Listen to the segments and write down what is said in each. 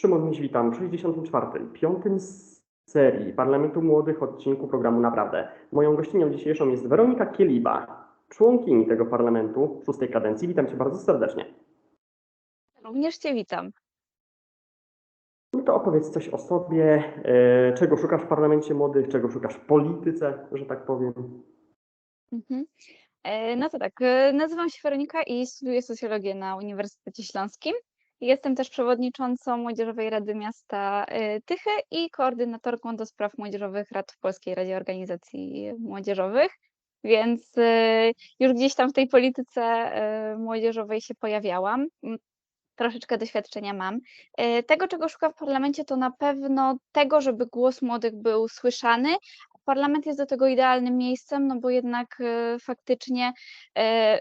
Szymon Miś, witam w 64. piątym z serii Parlamentu Młodych odcinku programu Naprawdę. Moją gościnią dzisiejszą jest Weronika Kieliba, członkini tego parlamentu szóstej kadencji. Witam Cię bardzo serdecznie. Również Cię witam. No to opowiedz coś o sobie, e, czego szukasz w parlamencie młodych, czego szukasz w polityce, że tak powiem. Mhm. E, No to tak, e, nazywam się Weronika i studiuję socjologię na Uniwersytecie Śląskim. Jestem też przewodniczącą Młodzieżowej Rady Miasta e, Tychy i koordynatorką do spraw młodzieżowych rad w Polskiej Radzie Organizacji Młodzieżowych, więc e, już gdzieś tam w tej polityce e, młodzieżowej się pojawiałam. M, Troszeczkę doświadczenia mam. Tego, czego szukam w parlamencie, to na pewno tego, żeby głos młodych był słyszany, Parlament jest do tego idealnym miejscem, no bo jednak faktycznie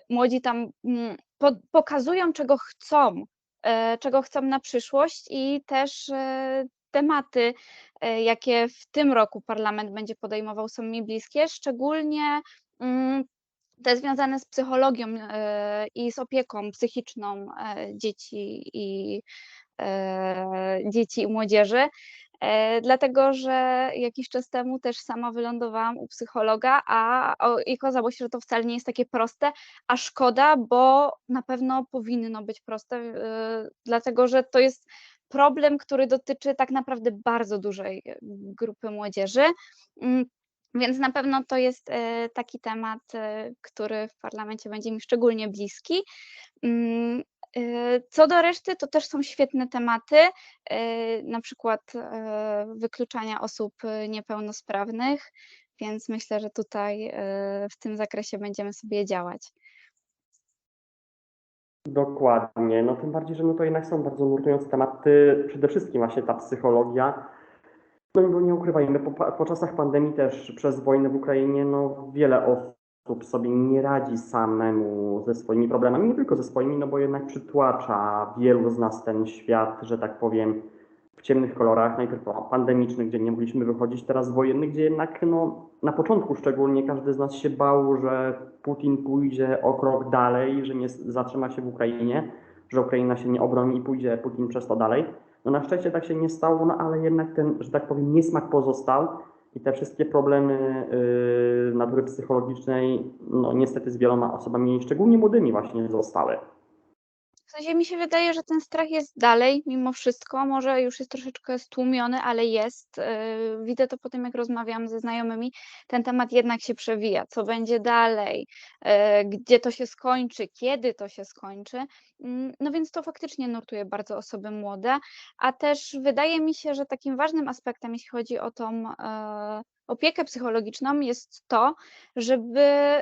młodzi tam mm, po, pokazują, czego chcą, czego chcą na przyszłość i też e, tematy, e, jakie w tym roku Parlament będzie podejmował, są mi bliskie, szczególnie mm, te związane z psychologią e, i z opieką psychiczną e, dzieci i e, dzieci i młodzieży. E, dlatego, że jakiś czas temu też sama wylądowałam u psychologa, a okazało się, że to wcale nie jest takie proste, a szkoda, bo na pewno powinno być proste, e, dlatego że to jest problem, który dotyczy tak naprawdę bardzo dużej e, grupy młodzieży. Mm, Więc na pewno to jest taki temat, który w parlamencie będzie mi szczególnie bliski. E, Co do reszty, to też są świetne tematy, e, na przykład e, wykluczania osób niepełnosprawnych, więc myślę, że tutaj w tym zakresie będziemy sobie działać. Dokładnie, no tym bardziej, że no to jednak są bardzo nurtujące tematy, przede wszystkim właśnie ta psychologia. No i nie ukrywajmy, po, po czasach pandemii też przez wojnę w Ukrainie, no wiele osób sobie nie radzi samemu ze swoimi problemami, nie tylko ze swoimi, no bo jednak przytłacza wielu z nas ten świat, że tak powiem, w ciemnych kolorach, najpierw pandemiczny, gdzie nie mogliśmy wychodzić, teraz wojenny, gdzie jednak no, na początku szczególnie każdy z nas się bał, że Putin pójdzie o krok dalej, że nie zatrzyma się w Ukrainie, że Ukraina się nie obroni i pójdzie Putin przez to dalej. No na szczęście tak się nie stało, no ale jednak ten, że tak powiem, niesmak pozostał i te wszystkie problemy yy, natury psychologicznej, no niestety z wieloma osobami, szczególnie młodymi właśnie zostały. W sensie mi się wydaje, że ten strach jest dalej, mimo wszystko. Może już jest troszeczkę stłumiony, ale jest. Yy, Widzę to po tym, jak rozmawiam ze znajomymi. Ten temat jednak się przewija. Co będzie dalej? Yy, Gdzie to się skończy? Kiedy to się skończy? Mm, No więc to faktycznie nurtuje bardzo osoby młode, a też wydaje mi się, że takim ważnym aspektem, jeśli chodzi o tą yy, opiekę psychologiczną, jest to, żeby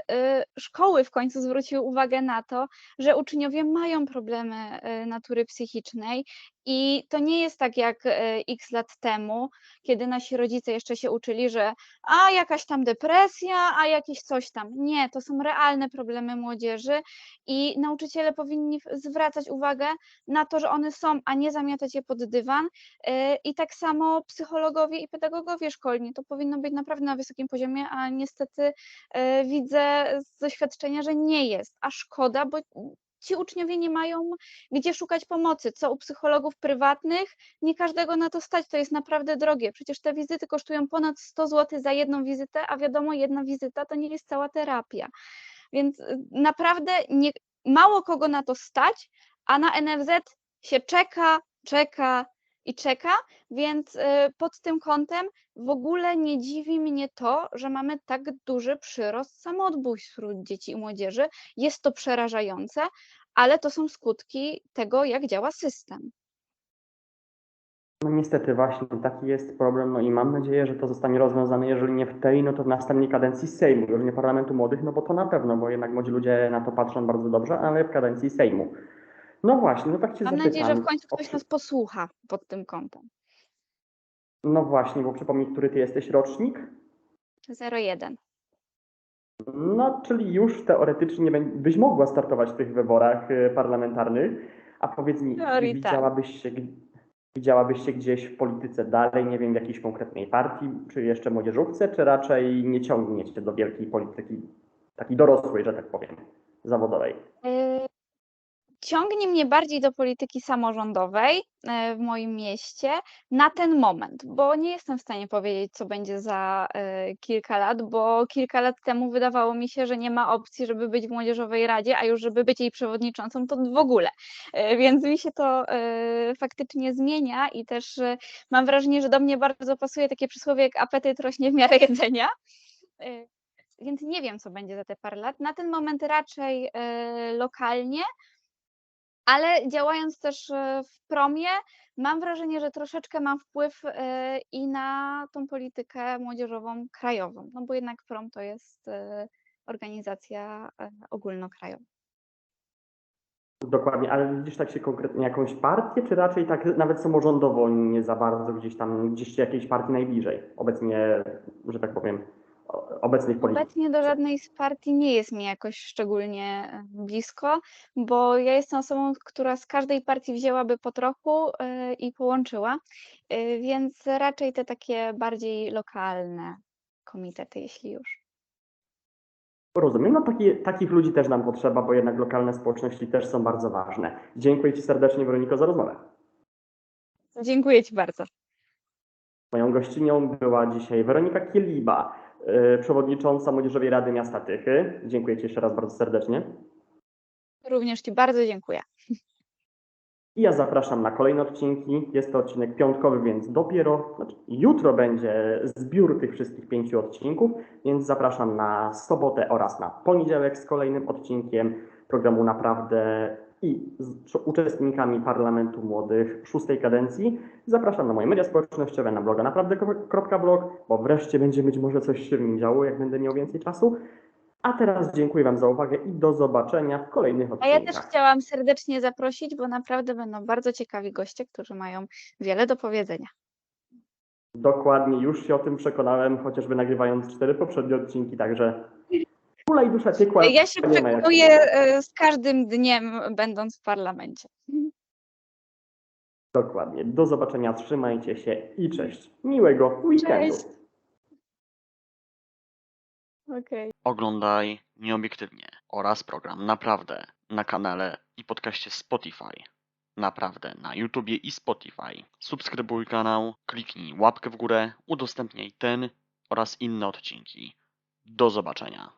yy, szkoły w końcu zwróciły uwagę na to, że uczniowie mają problemy e, natury psychicznej i to nie jest tak jak e, x lat temu, kiedy nasi rodzice jeszcze się uczyli, że a jakaś tam depresja, a jakieś coś tam. Nie, to są realne problemy młodzieży i nauczyciele powinni zwracać uwagę na to, że one są, a nie zamiatać je pod dywan. E, I tak samo psychologowie i pedagogowie szkolni. To powinno być naprawdę na wysokim poziomie, a niestety e, widzę z doświadczenia, że nie jest. A szkoda, bo ci uczniowie nie mają gdzie szukać pomocy. Co u psychologów prywatnych, nie każdego na to stać, to jest naprawdę drogie. Przecież te wizyty kosztują ponad 100 zł za jedną wizytę, a wiadomo, jedna wizyta to nie jest cała terapia. Więc y, naprawdę nie, mało kogo na to stać, a na NFZ się czeka, czeka i czeka, więc y, pod tym kątem w ogóle nie dziwi mnie to, że mamy tak duży przyrost samobójstw wśród dzieci i młodzieży. Jest to przerażające, ale to są skutki tego, jak działa system. No niestety właśnie taki jest problem, no i mam nadzieję, że to zostanie rozwiązane, jeżeli nie w tej, no to w następnej kadencji Sejmu, już nie Parlamentu Młodych, no bo to na pewno, bo jednak młodzi ludzie na to patrzą bardzo dobrze, ale w kadencji Sejmu. No właśnie, no tak Cię Mam zapytam. nadzieję, że w końcu ktoś nas posłucha pod tym kątem. No właśnie, bo przypomnij, który Ty jesteś rocznik? 01. No, czyli już teoretycznie byś mogła startować w tych wyborach y, parlamentarnych, a powiedz mi, Teorii tak. widziałabyś się, widziałabyś się gdzieś w polityce dalej, nie wiem, w jakiejś konkretnej partii, czy jeszcze młodzieżówce, czy raczej nie ciągnie cię do wielkiej polityki, takiej dorosłej, że tak powiem, zawodowej? Yy, ciągnie mnie bardziej do polityki samorządowej e, w moim mieście na ten moment, bo nie jestem w stanie powiedzieć, co będzie za e, kilka lat, bo kilka lat temu wydawało mi się, że nie ma opcji, żeby być w Młodzieżowej Radzie, a już żeby być jej przewodniczącą, to w ogóle. E, Więc mi się to faktycznie zmienia i też mam wrażenie, że do mnie bardzo pasuje takie przysłowie jak apetyt rośnie w miarę jedzenia. Więc nie wiem, co będzie za te parę lat. Na ten moment raczej e, lokalnie, ale działając też e, w promie, mam wrażenie, że troszeczkę mam wpływ e, i na tą politykę młodzieżową krajową, no bo jednak prom to jest e, organizacja ogólnokrajowa. Dokładnie, ale widzisz tak się konkretnie jakąś partię, czy raczej tak nawet samorządowo nie za bardzo gdzieś tam, gdzieś jakiejś partii najbliżej? Obecnie, że tak powiem, obecnych polityków. Obecnie do żadnej z partii nie jest mi jakoś szczególnie e, blisko, bo ja jestem osobą, która z każdej partii wzięłaby po trochu e, i połączyła, e, więc raczej te takie bardziej lokalne komitety, jeśli już. Rozumiem, no taki, takich ludzi też nam potrzeba, bo jednak lokalne społeczności też są bardzo ważne. Dziękuję Ci serdecznie, Weroniko, za rozmowę. Dziękuję Ci bardzo. Moją gościnią była dzisiaj Weronika Kieliba, przewodnicząca Młodzieżowej Rady Miasta Tychy. Dziękuję Ci jeszcze raz bardzo serdecznie. Również Ci bardzo dziękuję. I ja zapraszam na kolejne odcinki. Jest to odcinek piątkowy, więc dopiero znaczy jutro będzie zbiór tych wszystkich pięciu odcinków, więc zapraszam na sobotę oraz na poniedziałek z kolejnym odcinkiem programu Naprawdę i z uczestnikami Parlamentu Młodych szóstej kadencji. Zapraszam na moje media społecznościowe, na bloga naprawdę.blog, bo wreszcie będzie być może coś się w nim działo, jak będę miał więcej czasu. A teraz dziękuję Wam za uwagę i do zobaczenia w kolejnych A odcinkach. ja też chciałam serdecznie zaprosić, bo naprawdę będą bardzo ciekawi goście, którzy mają wiele do powiedzenia. Dokładnie, już się o tym przekonałem, chociażby nagrywając cztery poprzednie odcinki, także kula i dusza ciekła. Ja się przekonuję e, z każdym dniem, będąc w parlamencie. Dokładnie. Do zobaczenia, trzymajcie się i cześć. Miłego weekendu. Cześć. Okej. Oglądaj nieobiektywnie oraz program Naprawdę na kanale i podcaście Spotify. Naprawdę na YouTubie i Spotify. Subskrybuj kanał, kliknij łapkę w górę, udostępniaj ten oraz inne odcinki. Do zobaczenia.